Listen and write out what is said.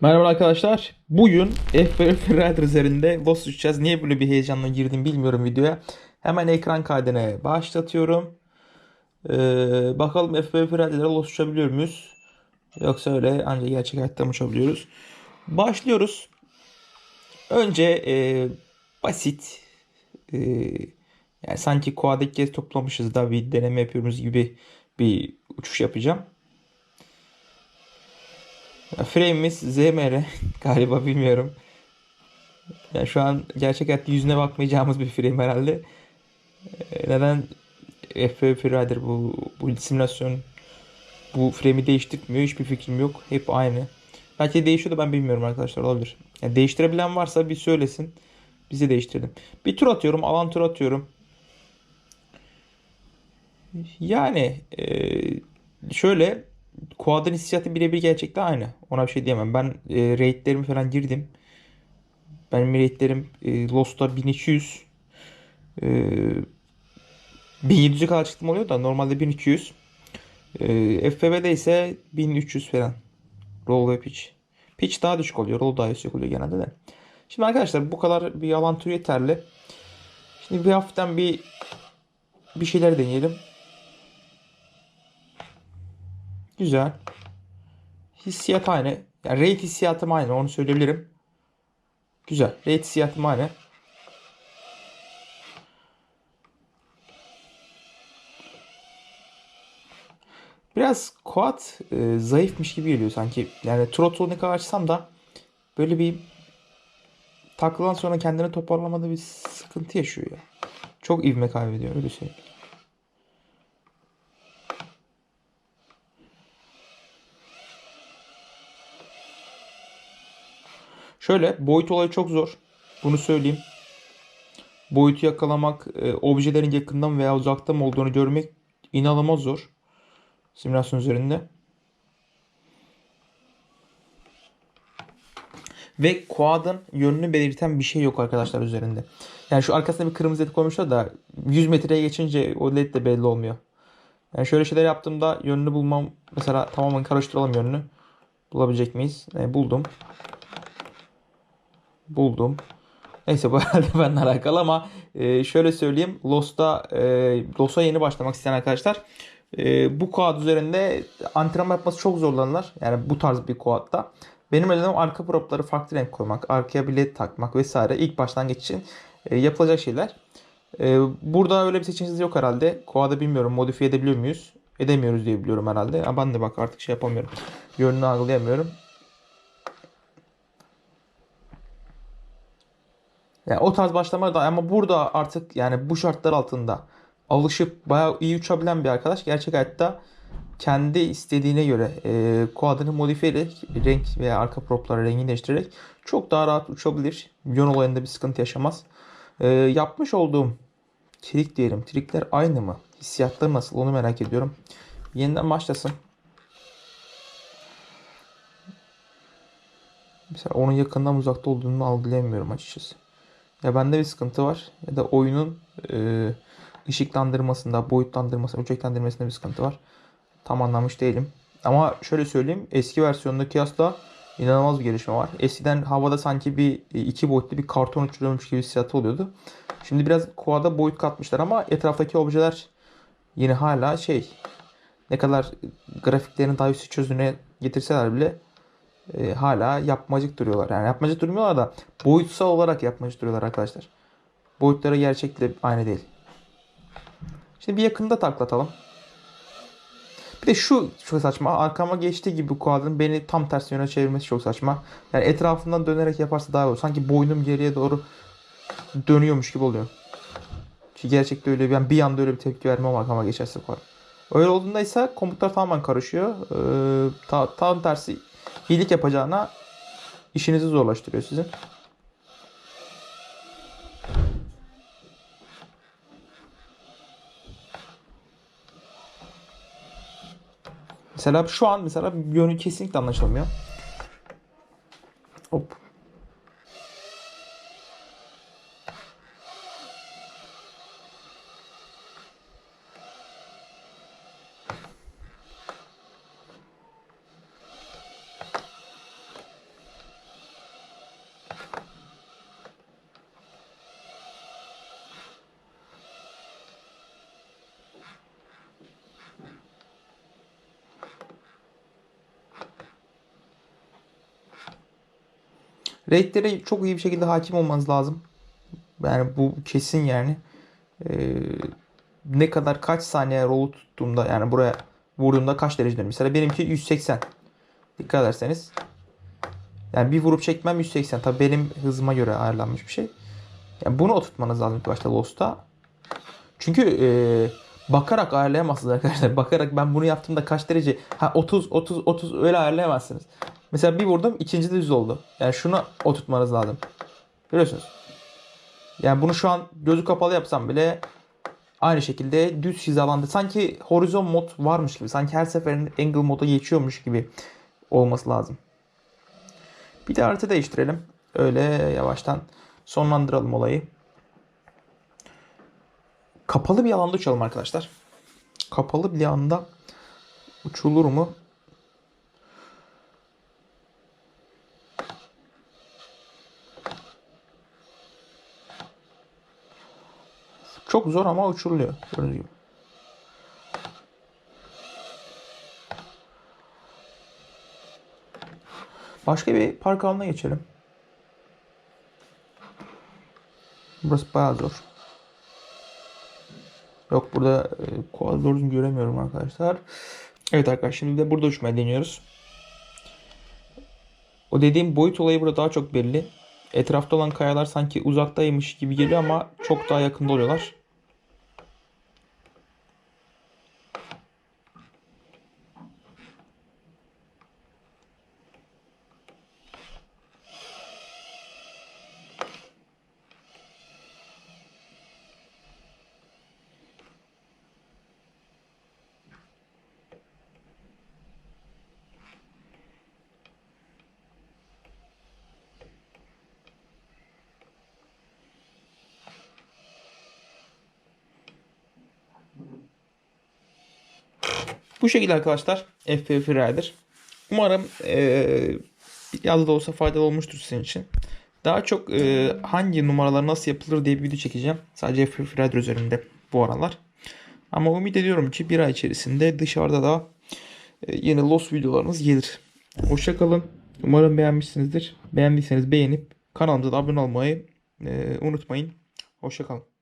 Merhaba arkadaşlar. Bugün FBF Rider üzerinde Lost düşeceğiz. Niye böyle bir heyecanla girdim bilmiyorum videoya. Hemen ekran kaydını başlatıyorum. Ee, bakalım FBF Rider'e Lost uçabiliyor muyuz? Yoksa öyle ancak gerçek hayatta mı uçabiliyoruz? Başlıyoruz. Önce e, basit e, yani sanki koadaki kez toplamışız da bir deneme yapıyoruz gibi bir uçuş yapacağım. Frame'imiz ZMR galiba bilmiyorum. Yani şu an gerçek hayatta yüzüne bakmayacağımız bir frame herhalde. Ee, Neden FPV Rider bu, bu simülasyon bu frame'i değiştirmiyor hiçbir fikrim yok. Hep aynı. Belki değişiyor da ben bilmiyorum arkadaşlar olabilir. Yani değiştirebilen varsa bir söylesin. Bizi değiştirelim. Bir tur atıyorum. Alan tur atıyorum. Yani eee, şöyle Quad'ın hissiyatı birebir gerçekten aynı. Ona bir şey diyemem. Ben e, rate'lerimi falan girdim. Benim rate'lerim e, Lost'ta 1200 e, 1700'e kadar çıktım oluyor da normalde 1200. E, FPV'de ise 1300 falan. Roll ve pitch. Pitch daha düşük oluyor. Roll daha yüksek oluyor genelde de. Şimdi arkadaşlar bu kadar bir alan turu yeterli. Şimdi bir hafiften bir bir şeyler deneyelim. Güzel. Hissiyat aynı. Yani rate hissiyatım aynı onu söyleyebilirim. Güzel. Rate hissiyatım aynı. Biraz quad e, zayıfmış gibi geliyor sanki. Yani throttle ne kadar açsam da böyle bir takladan sonra kendini toparlamada bir sıkıntı yaşıyor ya. Çok ivme kaybediyor öyle söyleyeyim. Şöyle boyut olayı çok zor. Bunu söyleyeyim. Boyutu yakalamak, e, objelerin yakından veya uzakta mı olduğunu görmek inanılmaz zor. Simülasyon üzerinde. Ve quad'ın yönünü belirten bir şey yok arkadaşlar üzerinde. Yani şu arkasında bir kırmızı led koymuşlar da 100 metreye geçince o led de belli olmuyor. Yani şöyle şeyler yaptığımda yönünü bulmam mesela tamamen karıştıralım yönünü. Bulabilecek miyiz? E, buldum. Buldum. Neyse bu herhalde benimle alakalı ama e, şöyle söyleyeyim. Lost'a e, Lost'a yeni başlamak isteyen arkadaşlar e, bu quad üzerinde antrenman yapması çok zorlanırlar. Yani bu tarz bir quadda. Benim önerim arka propları farklı renk koymak, arkaya bir led takmak vesaire ilk başlangıç için e, yapılacak şeyler. E, burada öyle bir seçeneğiniz yok herhalde. Quad'ı bilmiyorum modifiye edebiliyor muyuz? Edemiyoruz diye biliyorum herhalde. Ha, ben de bak artık şey yapamıyorum. Yönünü algılayamıyorum. Yani o tarz başlama da ama burada artık yani bu şartlar altında alışıp bayağı iyi uçabilen bir arkadaş gerçek hayatta kendi istediğine göre e, quadını modifiye ederek renk veya arka propları rengini değiştirerek çok daha rahat uçabilir. Yön olayında bir sıkıntı yaşamaz. E, yapmış olduğum trik diyelim. Trikler aynı mı? Hissiyatları nasıl? Onu merak ediyorum. Yeniden başlasın. Mesela onun yakından uzakta olduğunu algılayamıyorum açıkçası. Ya bende bir sıkıntı var ya da oyunun e, ışıklandırmasında, boyutlandırmasında, ölçeklendirmesinde bir sıkıntı var. Tam anlamış değilim. Ama şöyle söyleyeyim eski versiyonda kıyasla inanılmaz bir gelişme var. Eskiden havada sanki bir iki boyutlu bir karton uçuruyormuş gibi hissiyatı oluyordu. Şimdi biraz quad'a boyut katmışlar ama etraftaki objeler yine hala şey ne kadar grafiklerini daha üstü çözünürlüğe getirseler bile e, hala yapmacık duruyorlar. Yani yapmacık durmuyorlar da boyutsal olarak yapmacık duruyorlar arkadaşlar. Boyutları gerçekle aynı değil. Şimdi bir yakında taklatalım. Bir de şu çok saçma. Arkama geçtiği gibi bu kuadrın beni tam ters yöne çevirmesi çok saçma. Yani etrafından dönerek yaparsa daha iyi olur. Sanki boynum geriye doğru dönüyormuş gibi oluyor. Ki gerçekte öyle bir, yani bir anda öyle bir tepki vermem arkama geçerse kuadrın. Öyle olduğunda ise komutlar tamamen karışıyor. Ee, ta, tam tersi iyilik yapacağına işinizi zorlaştırıyor sizin. Mesela şu an mesela yönü kesinlikle anlaşılmıyor. Hop. Raid'lere çok iyi bir şekilde hakim olmanız lazım. Yani bu kesin yani. Ee, ne kadar kaç saniye rolü tuttuğumda yani buraya vurduğumda kaç derece dönüyor. Mesela benimki 180. Dikkat ederseniz. Yani bir vurup çekmem 180. Tabii benim hızıma göre ayarlanmış bir şey. Yani bunu oturtmanız lazım ilk başta Lost'ta. Çünkü e, bakarak ayarlayamazsınız arkadaşlar. Bakarak ben bunu yaptığımda kaç derece ha 30 30 30 öyle ayarlayamazsınız. Mesela bir vurdum ikinci de düz oldu. Yani şunu oturtmanız lazım. Görüyorsunuz. Yani bunu şu an gözü kapalı yapsam bile aynı şekilde düz hizalandı. Sanki horizon mod varmış gibi. Sanki her seferinde angle moda geçiyormuş gibi olması lazım. Bir de harita değiştirelim. Öyle yavaştan sonlandıralım olayı. Kapalı bir alanda uçalım arkadaşlar. Kapalı bir alanda uçulur mu? Çok zor ama uçuruluyor. Gördüğünüz gibi. Başka bir park alanına geçelim. Burası bayağı zor. Yok burada e, koala doğru göremiyorum arkadaşlar. Evet arkadaşlar şimdi de burada uçmaya deniyoruz. O dediğim boyut olayı burada daha çok belli. Etrafta olan kayalar sanki uzaktaymış gibi geliyor ama çok daha yakında oluyorlar. Bu şekilde arkadaşlar FPV Rider. Umarım eee biraz da olsa faydalı olmuştur sizin için. Daha çok eee, hangi numaralar nasıl yapılır diye bir video çekeceğim. Sadece FPV Rider üzerinde bu aralar. Ama umut ediyorum ki bir ay içerisinde dışarıda da e, yeni Lost videolarınız gelir. Hoşçakalın. Umarım beğenmişsinizdir. Beğendiyseniz beğenip kanalımıza da abone olmayı e, unutmayın. Hoşçakalın.